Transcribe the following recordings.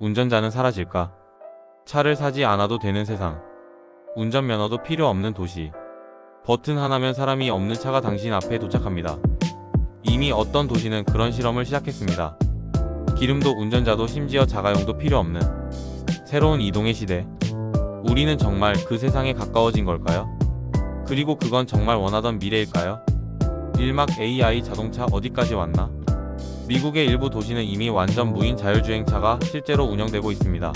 운전자는 사라질까? 차를 사지 않아도 되는 세상. 운전면허도 필요 없는 도시. 버튼 하나면 사람이 없는 차가 당신 앞에 도착합니다. 이미 어떤 도시는 그런 실험을 시작했습니다. 기름도 운전자도 심지어 자가용도 필요 없는 새로운 이동의 시대. 우리는 정말 그 세상에 가까워진 걸까요? 그리고 그건 정말 원하던 미래일까요? 일막 AI 자동차 어디까지 왔나? 미국의 일부 도시는 이미 완전 무인 자율주행차가 실제로 운영되고 있습니다.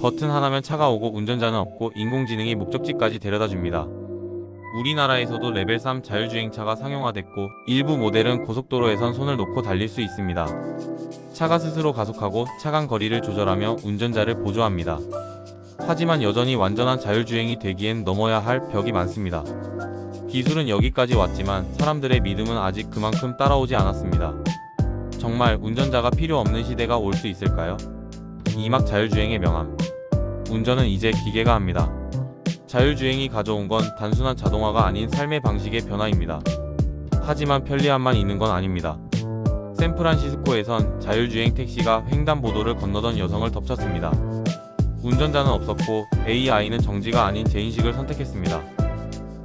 버튼 하나면 차가 오고 운전자는 없고 인공지능이 목적지까지 데려다 줍니다. 우리나라에서도 레벨 3 자율주행차가 상용화됐고 일부 모델은 고속도로에선 손을 놓고 달릴 수 있습니다. 차가 스스로 가속하고 차간 거리를 조절하며 운전자를 보조합니다. 하지만 여전히 완전한 자율주행이 되기엔 넘어야 할 벽이 많습니다. 기술은 여기까지 왔지만 사람들의 믿음은 아직 그만큼 따라오지 않았습니다. 정말 운전자가 필요 없는 시대가 올 수 있을까요? 이막 자율주행의 명함. 운전은 이제 기계가 합니다. 자율주행이 가져온 건 단순한 자동화가 아닌 삶의 방식의 변화입니다. 하지만 편리함만 있는 건 아닙니다. 샌프란시스코에선 자율주행 택시가 횡단보도를 건너던 여성을 덮쳤습니다. 운전자는 없었고 AI는 정지가 아닌 재인식을 선택했습니다.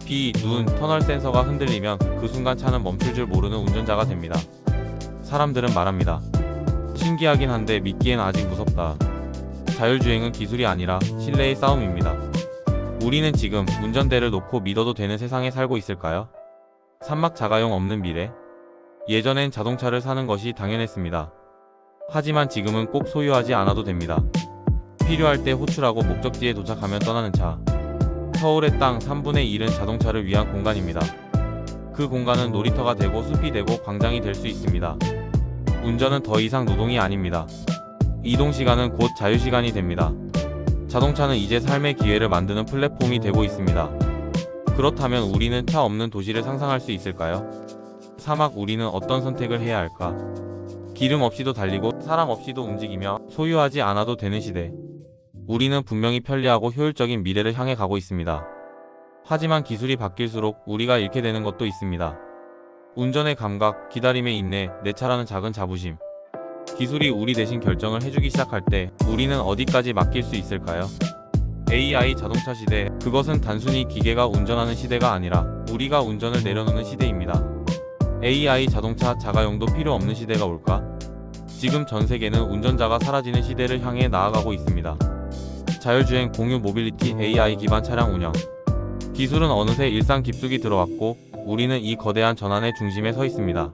비, 눈, 터널 센서가 흔들리면 그 순간 차는 멈출 줄 모르는 운전자가 됩니다. 사람들은 말합니다. 신기하긴 한데 믿기엔 아직 무섭다. 자율주행은 기술이 아니라 신뢰의 싸움입니다. 우리는 지금 운전대를 놓고 믿어도 되는 세상에 살고 있을까요? 산막 자가용 없는 미래? 예전엔 자동차를 사는 것이 당연했습니다. 하지만 지금은 꼭 소유하지 않아도 됩니다. 필요할 때 호출하고 목적지에 도착하면 떠나는 차. 서울의 땅 3분의 1은 자동차를 위한 공간입니다. 그 공간은 놀이터가 되고 숲이 되고 광장이 될 수 있습니다. 운전은 더 이상 노동이 아닙니다. 이동 시간은 곧 자유 시간이 됩니다. 자동차는 이제 삶의 기회를 만드는 플랫폼이 되고 있습니다. 그렇다면 우리는 차 없는 도시를 상상할 수 있을까요? 사막 우리는 어떤 선택을 해야 할까? 기름 없이도 달리고 사람 없이도 움직이며 소유하지 않아도 되는 시대. 우리는 분명히 편리하고 효율적인 미래를 향해 가고 있습니다. 하지만 기술이 바뀔수록 우리가 잃게 되는 것도 있습니다. 운전의 감각, 기다림의 인내, 내 차라는 작은 자부심. 기술이 우리 대신 결정을 해주기 시작할 때 우리는 어디까지 맡길 수 있을까요? AI 자동차 시대, 그것은 단순히 기계가 운전하는 시대가 아니라 우리가 운전을 내려놓는 시대입니다. AI 자동차 자가용도 필요 없는 시대가 올까? 지금 전 세계는 운전자가 사라지는 시대를 향해 나아가고 있습니다. 자율주행 공유 모빌리티 AI 기반 차량 운영. 기술은 어느새 일상 깊숙이 들어왔고 우리는 이 거대한 전환의 중심에 서 있습니다.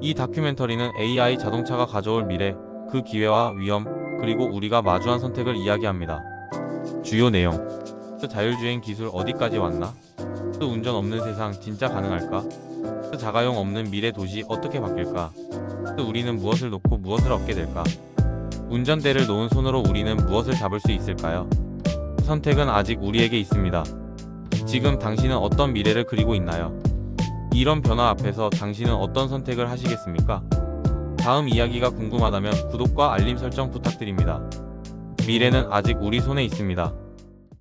이 다큐멘터리는 AI 자동차가 가져올 미래, 그 기회와 위험, 그리고 우리가 마주한 선택을 이야기합니다. 주요 내용. 자율주행 기술 어디까지 왔나? 또 운전 없는 세상 진짜 가능할까? 또 자가용 없는 미래 도시 어떻게 바뀔까? 또 우리는 무엇을 놓고 무엇을 얻게 될까? 운전대를 놓은 손으로 우리는 무엇을 잡을 수 있을까요? 선택은 아직 우리에게 있습니다. 지금 당신은 어떤 미래를 그리고 있나요? 이런 변화 앞에서 당신은 어떤 선택을 하시겠습니까? 다음 이야기가 궁금하다면 구독과 알림 설정 부탁드립니다. 미래는 아직 우리 손에 있습니다.